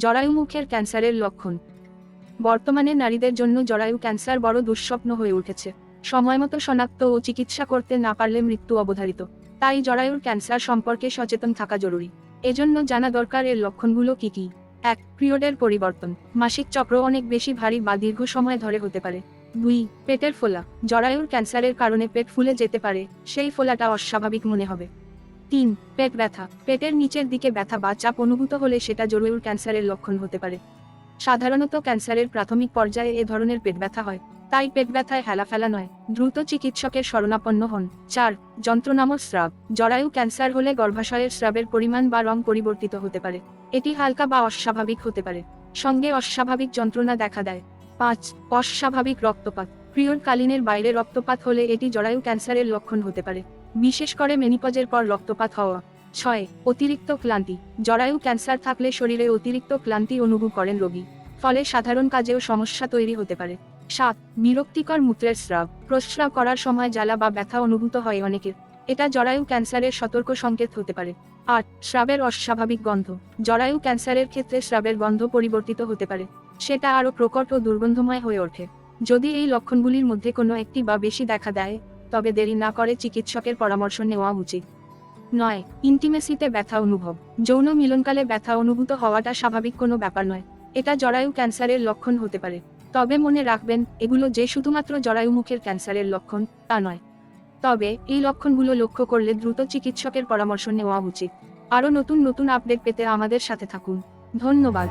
জরায়ু মুখের ক্যান্সারের লক্ষণ। বর্তমানে নারীদের জন্য জরায়ু ক্যান্সার বড় দুঃস্বপ্ন হয়ে উঠেছে। সময়মতো শনাক্ত ও চিকিৎসা করতে না পারলে মৃত্যু অবধারিত। তাই জরায়ুর ক্যান্সার সম্পর্কে সচেতন থাকা জরুরি। এজন্য জানা দরকার এর লক্ষণগুলো কি কি? এক, পিরিয়ডের পরিবর্তন। মাসিক চক্র অনেক বেশি ভারী বা দীর্ঘ সময় ধরে হতে পারে। দুই, পেটের ফোলা। জরায়ুর ক্যান্সারের কারণে পেট ফুলে যেতে পারে, সেই ফোলাটা অস্বাভাবিক মনে হবে। তিন, পেট ব্যথা। পেটের নিচের দিকে ব্যথা বা চাপ অনুভূত হলে সেটা জরায়ুর ক্যান্সারের লক্ষণ হতে পারে। সাধারণত ক্যান্সারের প্রাথমিক পর্যায়ে এ ধরনের পেট ব্যথা হয়। তাই পেট ব্যথায় হেলাফেলা নয়। দ্রুত চিকিৎসকের শরণাপন্ন হন। চার যন্ত্রনামক স্রাব। জরায়ু ক্যান্সার হলে গর্ভাশয়ের স্রাবের পরিমাণ বা রং পরিবর্তিত হতে পারে। এটি হালকা বা অস্বাভাবিক হতে পারে। সঙ্গে অস্বাভাবিক যন্ত্রণা দেখা দেয়। পাঁচ, অস্বাভাবিক রক্তপাত। পিরিয়ডকালীনের বাইরে রক্তপাত হলে এটি জরায়ু ক্যান্সারের লক্ষণ হতে পারে। বিশেষ করে মেনিপজের পর রক্তপাত হওয়া। ছয়, অতিরিক্ত ক্লান্তি। জরায়ু ক্যান্সার থাকলে শরীরে অতিরিক্ত ক্লান্তি অনুভব করেন রোগী। ফলে সাধারণ কাজেও সমস্যা তৈরি হতে পারে। সাত, বিরক্তিকর মূত্রের স্রাব। প্রস্রাব করার সময় জ্বালা বা ব্যথা অনুভূত হয় অনেকের। এটা জরায়ু ক্যান্সারের সতর্ক সংকেত হতে পারে। আট, স্রাবের অস্বাভাবিক গন্ধ। জরায়ু ক্যান্সারের ক্ষেত্রে স্রাবের গন্ধ পরিবর্তিত হতে পারে। সেটা আরও প্রকট ও দুর্গন্ধময় হয়ে ওঠে। যদি এই লক্ষণগুলির মধ্যে কোনো একটি বা বেশি দেখা দেয় তবে দেরি না করে চিকিৎসকের পরামর্শ নেওয়া উচিত। নয় ইন্টিমেসিতে ব্যথা অনুভব। যৌন মিলনকালে ব্যথা অনুভূত হওয়াটা স্বাভাবিক কোনো ব্যাপার নয়। এটা জরায়ু ক্যান্সারের লক্ষণ হতে পারে। তবে মনে রাখবেন, এগুলো যে শুধুমাত্র জরায়ু মুখের ক্যান্সারের লক্ষণ, তা নয়। তবে, এই লক্ষণগুলো লক্ষ্য করলে দ্রুত চিকিৎসকের পরামর্শ নেওয়া উচিত। আরও নতুন নতুন আপডেট পেতে আমাদের সাথে থাকুন। ধন্যবাদ।